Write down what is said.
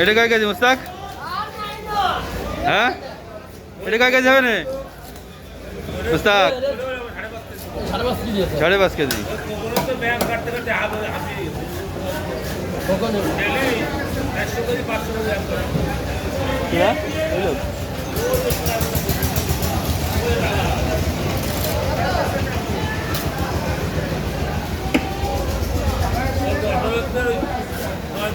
এটা কয় কেজি মুস্তাক? হ্যাঁ? এটা কয় কেজি হবে না? মুস্তাক? সাড়ে পাঁচ কেজি। আছে সাড়ে পাঁচ কেজি কখন হ্যাঁ হইল?